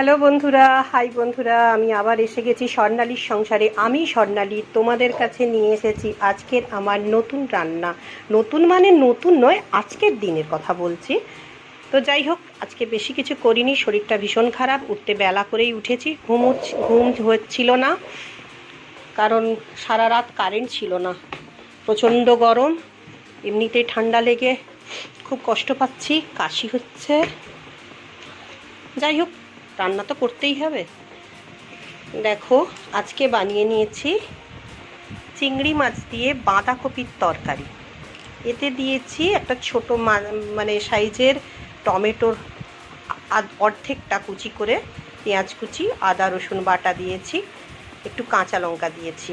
Hello বন্ধুরা, high বন্ধুরা, আমি আবার এসে গেছি স্বর্ণালীর সংসারে। আমি স্বর্ণালী, তোমাদের কাছে নিয়ে এসেছি আজকের আমার নতুন রান্না। নতুন মানে নতুন নয়, আজকের দিনের কথা বলছি। তো যাই হোক, আজকে বেশি কিছু করিনি, শরীরটা ভীষণ খারাপ, উঠতে বেলা করেই উঠেছি। ঘুম ঘুম হচ্ছিল না, কারণ সারা রাত কারেন্ট ছিল না। প্রচণ্ড গরম, এমনিতেই ঠান্ডা লেগে খুব কষ্ট পাচ্ছি, কাশি হচ্ছে। যাই হোক রান্না তো করতেই হবে। দেখো, আজকে বানিয়ে নিয়েছি চিংড়ি মাছ দিয়ে বাঁধাকপির তরকারি। এতে দিয়েছি একটা ছোট মানে সাইজের টমেটোর অর্ধেকটা কুচি করে পেঁয়াজ কুচি, আদা, রসুন বাটা দিয়েছি, একটু কাঁচা লঙ্কা দিয়েছি।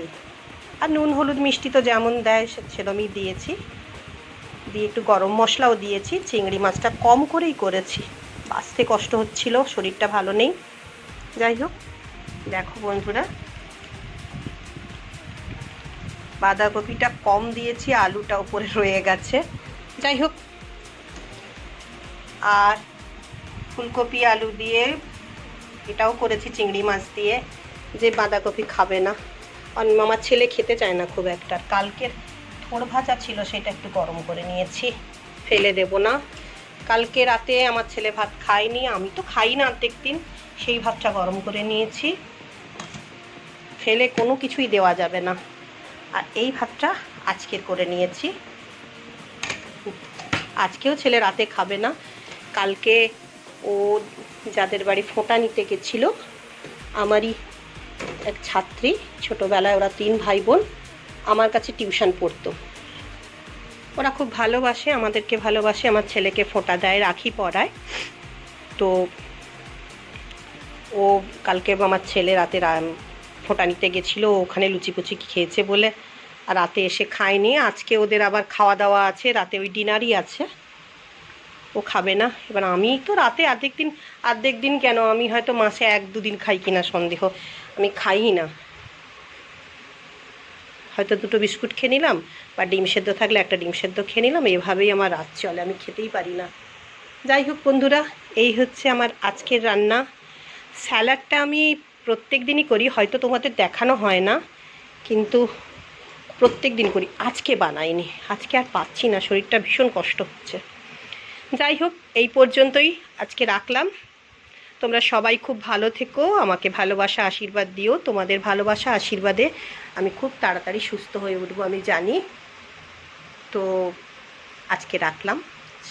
আর নুন, হলুদ, মিষ্টি তো যেমন দেয় সেরমই দিয়েছি। দিয়ে একটু গরম মশলাও দিয়েছি, চিংড়ি মাছটা কম করেই করেছি। বাঁচতে কষ্ট হচ্ছিল, শরীরটা ভালো নেই। যাই হোক, দেখো বন্ধুরা। বাঁধাকপিটা কম দিয়েছি, আলুটা উপরে রয়ে গেছে। যাই হোক, আর ফুলকপি, আলু দিয়ে এটাও করেছি, চিংড়ি মাছ দিয়ে। যে বাঁধাকপি খাবে না। আমার ছেলে খেতে চায় না খুব একটা। কালকের থোড় ভাজা ছিল, সেটা একটু গরম করে নিয়েছি। ফেলে দেব না। কালকে রাতে আমার ছেলে ভাত খায়নি, আমি তো খাই না অর্ধেক দিন। সেই ভাতটা গরম করে নিয়েছি। ফেলে কোনো কিছুই দেওয়া যাবে না। আর এই ভাতটা আজকের করে নিয়েছি। আজকেও ছেলে রাতে খাবে না। কালকে ও যাদের বাড়ি ফোঁটা নিতে গেছিল, আমারই এক ছাত্রী, ছোটোবেলায় ওরা তিন ভাই বোন, আমার কাছে টিউশন পড়তো। ওরা খুব ভালোবাসে, আমাদেরকে ভালোবাসে, আমার ছেলেকে ফোঁটা দেয়, রাখি পরায়। তো ও কালকে আমার ছেলে রাতে ফোঁটা নিতে গেছিল ওখানে লুচি কুচি খেয়েছে বলে, আর রাতে এসে খায়নি। আজকে ওদের আবার খাওয়া দাওয়া আছে, রাতে ওই ডিনারই আছে। ও খাবে না। এবার আমি তো রাতে অর্ধেক দিন অর্ধেক দিন কেন? আমি হয়তো মাসে এক দুদিন খাই কিনা সন্দেহ। আমি খাই না। হয়তো দুটো বিস্কুট খেয়ে নিলাম বা ডিম সেদ্ধ থাকলে একটা ডিম সেদ্ধ খেয়ে নিলাম, এভাবেই আমার রাত চলে, আমি খেতেই পারি না। যাই হোক বন্ধুরা, এই হচ্ছে আমার আজকের রান্না। স্যালাডটা আমি প্রত্যেক দিনই করি, হয়তো তোমাদের দেখানো হয় না, কিন্তু প্রত্যেক দিন করি, আজকে বানাইনি, আজকে আর পাচ্ছি না, শরীরটা ভীষণ কষ্ট হচ্ছে। যাই হোক, এই পর্যন্তই আজকে রাখলাম। তোমরা সবাই খুব ভালো থেকো, আমাকে ভালোবাসা আশীর্বাদ দিও, তোমাদের ভালোবাসা আশীর্বাদে আমি খুব তাড়াতাড়ি সুস্থ হয়ে উঠবো, আমি জানি। তো আজকে রাখলাম।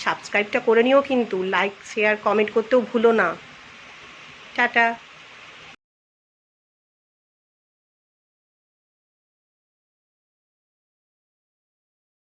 সাবস্ক্রাইবটা করে নিও কিন্তু লাইক শেয়ার কমেন্ট করতেও ভুলো না। টাটা।